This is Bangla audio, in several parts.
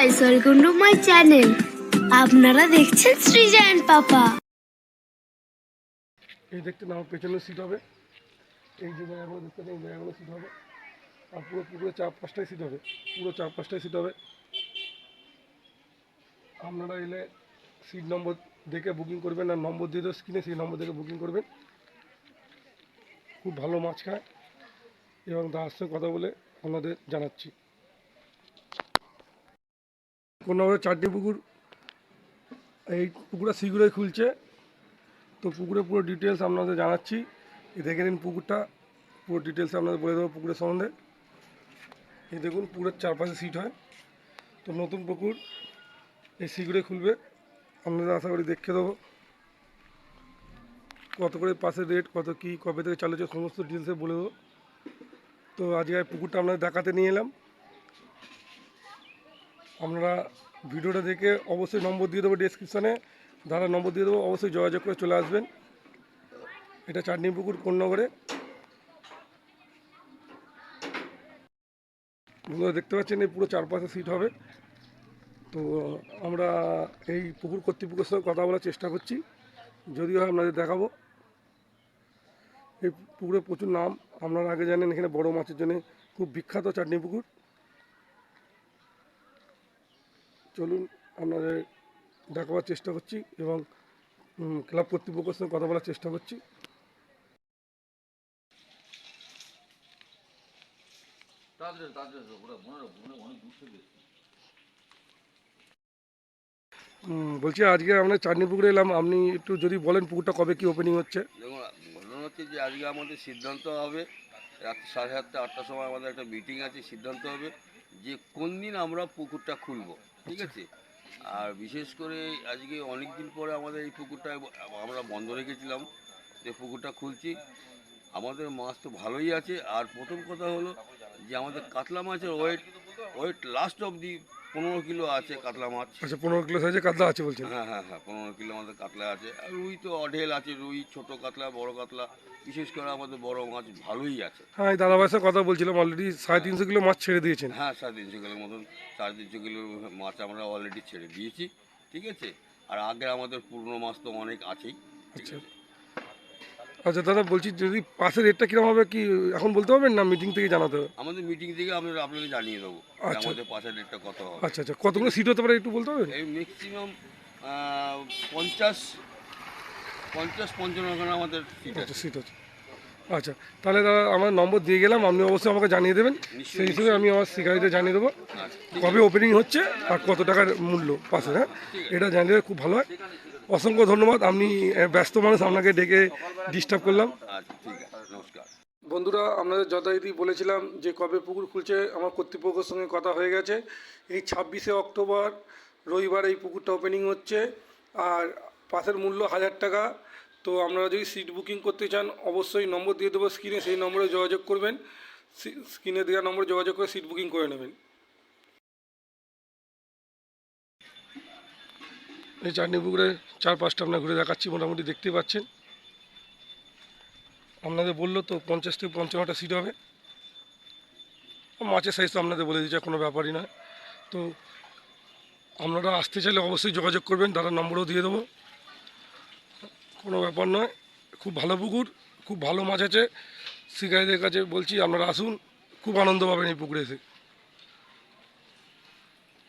গাইস ওয়েলকাম মাই চ্যানেল আপনারা দেখছেন সৃজন পাপা। এই দেখতে আমার পেছনের সিট হবে। এই যে জায়গাগুলো দেখতে এই জায়গাগুলো সিট হবে। আর পুরো পুকুরে চার পাঁচটাই সিট হবে। পুরো চার পাঁচটাই সিট হবে। আপনারা এলে সিট নম্বর দেখে বুকিং করবেন আর নম্বর দিয়ে দেবো স্ক্রিনে সেই নম্বর দেখে বুকিং করবেন। খুব ভালো মাছ খায়। এবং দাদার সঙ্গে কথা বলে আপনাদের জানাচ্ছি। কোন নম্বরে চারটি পুকুর, এই পুকুরটা শীঘ্রই খুলছে। তো পুকুরে পুরো ডিটেলস আপনাদের জানাচ্ছি। দেখে নিন পুকুরটা, পুরো ডিটেলস আপনাদের বলে দেবো পুকুরের সম্বন্ধে। এই দেখুন, পুকুরের চারপাশে সিট হয়। তো নতুন পুকুর, এই শীঘ্রই খুলবে। আপনাদের আশা করি দেখে দেবো। কত করে পাশে রেট কত কী, কবে থেকে চালু হচ্ছে, সমস্ত ডিটেলসে বলে দেবো। তো আজকে পুকুরটা আপনাদের দেখাতে নিয়ে এলাম। আপনারা ভিডিওটা দেখে অবশ্যই নম্বর দিয়ে দেবো ডিসক্রিপশানে দাদা নম্বর দিয়ে দেবো, অবশ্যই যোগাযোগ করে চলে আসবেন। এটা চাটনি পুকুর কোন নগরে বন্ধুরা, দেখতে পাচ্ছেন এই পুরো চারপাশে সিট হবে। তো আমরা এই পুকুর কর্তৃপক্ষের সঙ্গে কথা বলার চেষ্টা করছি। যদিও আপনাদের দেখাবো। এই পুকুরে প্রচুর নাম। আপনারা আগে জানেন এখানে বড় মাছের জন্য খুব বিখ্যাত চাটনি পুকুর চলুন আপনাদের দেখাবার চেষ্টা করছি এবং ক্লাব কর্তৃপক্ষের সঙ্গে কথা বলার চেষ্টা করছি। বলছি আজকে আমরা চাটনি পুকুরে এলাম, আপনি একটু যদি বলেন পুকুরটা কবে কি ওপেনিং হচ্ছে? দেখুন হচ্ছে যে আজকে আমাদের সিদ্ধান্ত হবে, রাত্রি সাড়ে সাতটা, আটটার সময় আমাদের একটা মিটিং আছে, সিদ্ধান্ত হবে যে কোন দিন আমরা পুকুরটা খুলবো। ঠিক আছে? আর বিশেষ করে আজকে অনেক দিন পরে আমাদের এই পুকুরটা আমরা বন্ধ রেখেছিলাম যে পুকুরটা খুলছি। আমাদের মাছ তো ভালোই আছে। আর প্রথম কথা হলো যে আমাদের কাতলা মাছের ওয়েট ওয়েট লাস্ট অবধি পনেরো কিলো আছে কাতলা মাছ। আচ্ছা পনেরো কিলো সাইজে কাতলা আছে বলছেন? হ্যাঁ হ্যাঁ হ্যাঁ পনেরো কিলো আমাদের কাতলা আছে। আর রুই তো অঢেল আছে রুই ছোট কাতলা বড় কাতলা। বিশেষ করে আমাদের বড় মাছ ভালোই আছে। হ্যাঁ এই দাদাভাইয়ের সাথে কথা বলছিলাম অলরেডি সাড়ে তিনশো কিলো মাছ ছেড়ে দিয়েছেন। হ্যাঁ সাড়ে তিনশো কিলোর মতন সাড়ে তিনশো কিলোর মাছ আমরা অলরেডি ছেড়ে দিয়েছি ঠিক আছে? আর আগে আমাদের পুরনো মাছ তো অনেক আছেই আচ্ছা। আচ্ছা দাদা বলছি যদি পাশের রেটটা কীরকম হবে কি এখন বলতে পারবেন না মিটিং থেকে জানাতে হবে? আমাদের মিটিং থেকে আমরা আপনাকে জানিয়ে দেবো আচ্ছা। আমাদের পাশের রেটটা কত হবে। আচ্ছা আচ্ছা কতগুলো সিট হতে পারে একটু বলতে হবে এই ম্যাক্সিমাম পঞ্চাশ পঞ্চাশ পঞ্চান্ন আমাদের সিট আচ্ছা আছে। সিট আছে। আচ্ছা তাহলে দাদা আমার নম্বর দিয়ে গেলাম আপনি অবশ্যই আমাকে জানিয়ে দেবেন। সেই হিসেবে আমি আমার শিকারিতে জানিয়ে দেবো আচ্ছা কবে ওপেনিং হচ্ছে আর কত টাকার মূল্য পাশে হ্যাঁ? এটা জানিয়ে দিলে খুব ভালো হয়। অসংখ্য ধন্যবাদ আপনি ব্যস্ত মানুষ আপনাকে ডেকে ডিস্টার্ব করলাম। আচ্ছা ঠিক আছে নমস্কার। বন্ধুরা আপনাদের যথারীতি বলেছিলাম যে কবে পুকুর খুলছে আমার কর্তৃপক্ষের সঙ্গে কথা হয়ে গেছে। এই ছাব্বিশে অক্টোবর রবিবার এই পুকুরটা ওপেনিং হচ্ছে আর পাশের মূল্য হাজার টাকা। তো আপনারা যদি সিট বুকিং করতে চান, অবশ্যই নম্বর দিয়ে দেবো স্ক্রিনে সেই নম্বরে যোগাযোগ করবেন। স্ক্রিনে দেওয়া নম্বরে যোগাযোগ করে সিট বুকিং করে নেবেন। এই চাটনি পুকুরে চার পাঁচটা আপনার ঘুরে দেখাচ্ছি, মোটামুটি দেখতে পাচ্ছেন। আপনাদের বলল তো পঞ্চাশ থেকে পঞ্চান্নটা সিট হবে। মাছের সাইজ তো আপনাদের বলে দিচ্ছে কোনো ব্যাপারই নয়। তো আপনারা আসতে চাইলে অবশ্যই যোগাযোগ করবেন দাদার নম্বরও দিয়ে দেবো। কোনো ব্যাপার নয়। খুব ভালো পুকুর, খুব ভালো মাছ আছে। শিকারীদের কাছে বলছি, আপনারা আসুন। খুব আনন্দ পাবেন এই পুকুরে এসে।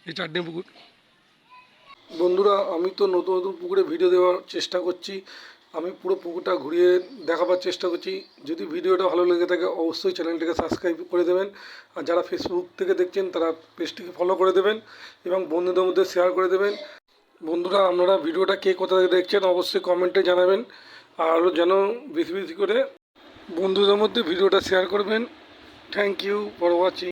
এই চাটনি পুকুর। বন্ধুরা, আমি তো নতুন নতুন পুকুরে ভিডিও দেওয়ার চেষ্টা করছি। আমি পুরো পুকুরটা ঘুরিয়ে দেখাবার চেষ্টা করছি। যদি ভিডিওটা ভালো লেগে থাকে, অবশ্যই চ্যানেলটিকে সাবস্ক্রাইব করে দেবেন। আর যারা ফেসবুক থেকে দেখছেন, তারা পেজটিকে ফলো করে দেবেন এবং বন্ধুদের মধ্যে শেয়ার করে দেবেন। বন্ধুরা, আপনারা ভিডিওটা কে কোথা থেকে দেখছেন অবশ্যই কমেন্টে জানাবেন। আর যেন বেশি বেশি করে বন্ধুদের মধ্যে ভিডিওটা শেয়ার করবেন। Thank you for watching